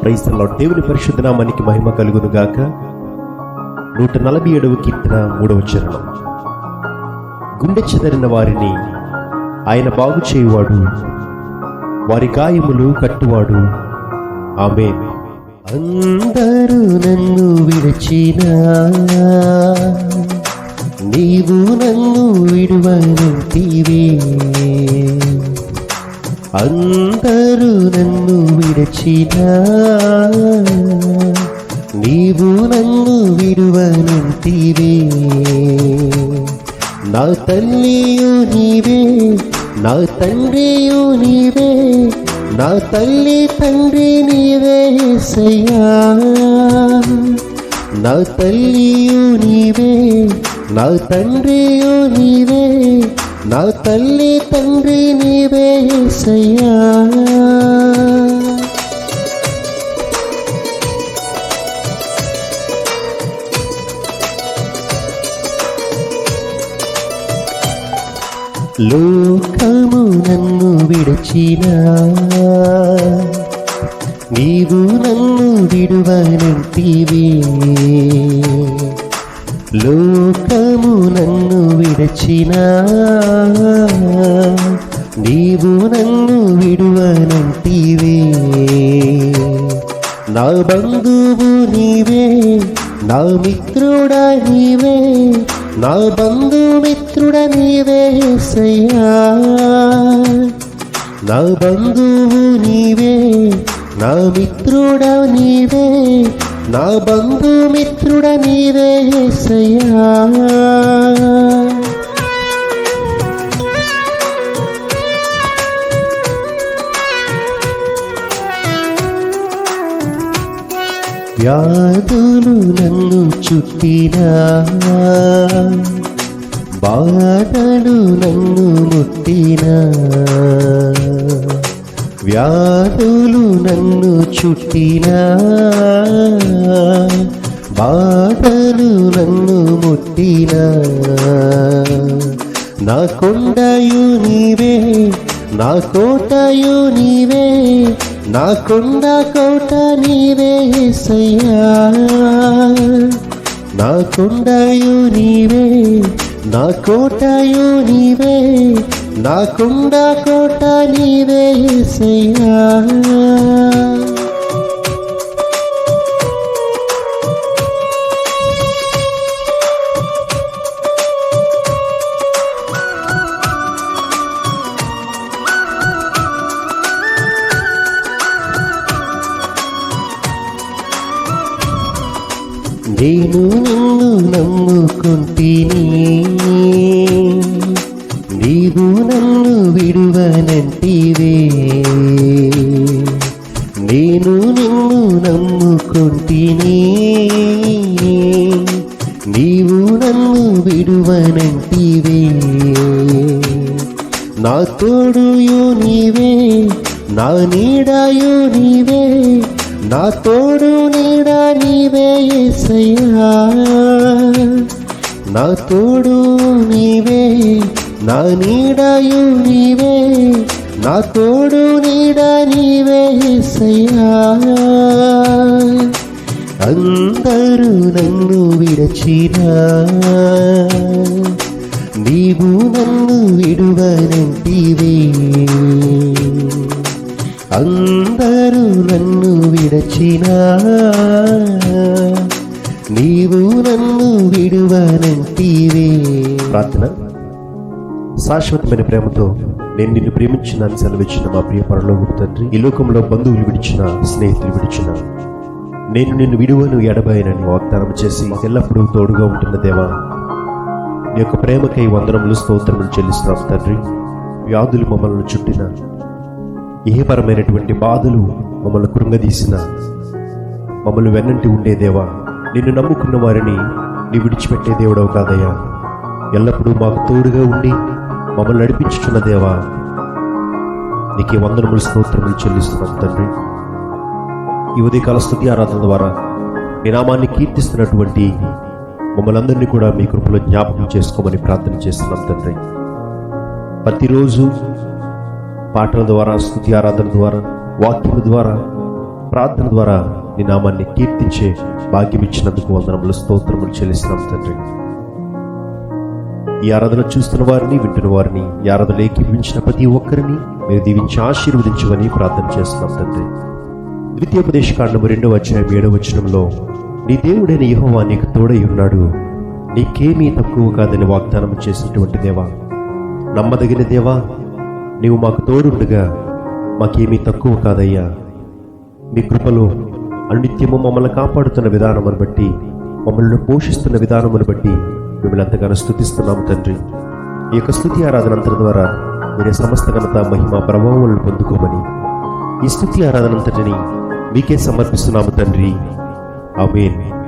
క్రైస్తలో దేవుని పరిశుద్ధ నామానికి మహిమ కలుగును గాక నూట నలభై ఏడవ కీర్తన మూడవ చరణం. గుండె చెదరిన వారిని ఆయన బాగు చేయువాడు. వారి గాయములు కట్టువాడు. ఆమె అందరూ నన్ను విడిచిన నీవు నన్ను విడువనంటివే అందరూ నన్ను విడచిన నీవు నన్ను విడువనంటివే. నా తల్లియు నీవే నా తండ్రియు నీవే నా తల్లి తండ్రి నీవే సయ్యా. నా తల్లియు నీవే నా తండ్రియు నీవే నా తల్లి తండ్రి నీవే ఏసయ్యా. లోకము నన్ను విడిచిన నీవు నన్ను విడువనంటివే. లోకము నన్ను విడచిన నీవు నన్ను విడువనంటివే. నా బంధువు నీవే నా మిత్రుడా నీవే నా బంధుమిత్రుడ నీవే సయ్యా. నా బంధువు నీవే నా మిత్రుడ నీవే నా బంధుమిత్రుడ నీవే ఏసయ్యా. వ్యాధులు నన్ను చుట్టినా బాధలు నన్ను ముట్టినా. వ్యాధు వ్యాధులు నన్ను చుట్టినా బాధలు నన్ను ముట్టినా. నా కొండయు నీవే నా కోటయు నీవే నా కొండ కోట నీవే సయ్యా నా కొండయు నీవే నా కోటయు నీవే నాకుండ కోట నీవే సయ్యా నేను నిన్ను నమ్ముకుంటేనే నీవే నేను నిన్ను నమ్ముకుంటేనే. నీవు నన్ను విడువనంటివే. నా తోడుయో నీవే నా నీడాయో నీవే నా తోడు నీడా నీవే యేసయ్యా నా తోడు నీవే నా నీడాయో నీవే నా తోడు నీడ నీవే యేసయ్యా అందరూ నన్ను విడచినా. నీవు నన్ను విడువనంటివే. అందరూ నన్ను విడచినా. నీవు నన్ను విడువనంటివే. ప్రార్థన. శాశ్వతమైన ప్రేమతో నేను నిన్ను ప్రేమించినాను సెలవిచ్చిన మా ప్రియ పరలోక తండ్రి. ఈ లోకంలో బంధువులు విడిచిన స్నేహితులు విడిచిన. నేను నిన్ను విడువను ఎడబాయనని వాగ్దానం చేసి ఎల్లప్పుడూ తోడుగా ఉంటున్న దేవా నీ యొక్క ప్రేమకై వందనములు స్తోత్రములు చెల్లిస్తున్నాం తండ్రి. వ్యాధులు మమ్మల్ని చుట్టిన ఏహపరమైనటువంటి బాధలు మమ్మల్ని కృంగదీసిన మమ్మల్ని వెన్నంటి ఉండే దేవా నిన్ను నమ్ముకున్న వారిని నీ విడిచిపెట్టే దేవుడవు కాదయ్యా. ఎల్లప్పుడూ మాకు తోడుగా ఉండి మమ్మల్ని నడిపించుచున్న దేవా నీకే వందనములు స్తోత్రములు చెల్లిస్తున్నాం తండ్రి. ఈ ఉదయకాల స్థుతి ఆరాధన ద్వారా మీ నామాన్ని కీర్తిస్తున్నటువంటి మమ్మల్ని అందరినీ కూడా మీ కృపలో జ్ఞాపకం చేసుకోమని ప్రార్థన చేస్తున్నాం తండ్రి. ప్రతిరోజు పాటల ద్వారా స్థుతి ఆరాధన ద్వారా వాక్యముల ద్వారా ప్రార్థన ద్వారా నీ నామాన్ని కీర్తించే భాగ్యం ఇచ్చినందుకు వందనములు స్తోత్రములు చెల్లిస్తున్నాం తండ్రి. ఈ ఆరాధన చూస్తున్న వారిని వింటున్న వారిని ఈ ఆరాధన ఏకీభవించిన ప్రతి ఒక్కరిని మీరు దీవించి ఆశీర్వదించమని ప్రార్థన చేస్తున్నాం తండ్రి. ద్వితీయోపదేశ కాండము రెండవ అధ్యాయం ఏడవ వచనంలో నీ దేవుడైన యహోవా నీకు తోడై ఉన్నాడు. నీకేమీ తక్కువ కాదని వాగ్దానం చేసినటువంటి దేవా నమ్మదగిన దేవా నీవు మాకు తోడుండగా మాకేమీ తక్కువ కాదయ్యా. మీ కృపలో అనిత్యము మమ్మల్ని కాపాడుతున్న విధానమును బట్టి మమ్మల్ని పోషిస్తున్న విధానమును బట్టి మిమ్మల్ని ఎంతగానో స్థుతిస్తున్నాము తండ్రి. ఈ యొక్క స్థుతి ఆరాధన అంతటి ద్వారా మీరే సమస్త ఘనత మహిమ ప్రభావములను పొందుకోమని ఈ స్థుతి ఆరాధన అంతటిని మీకే సమర్పిస్తున్నాము తండ్రి. ఆమేన్.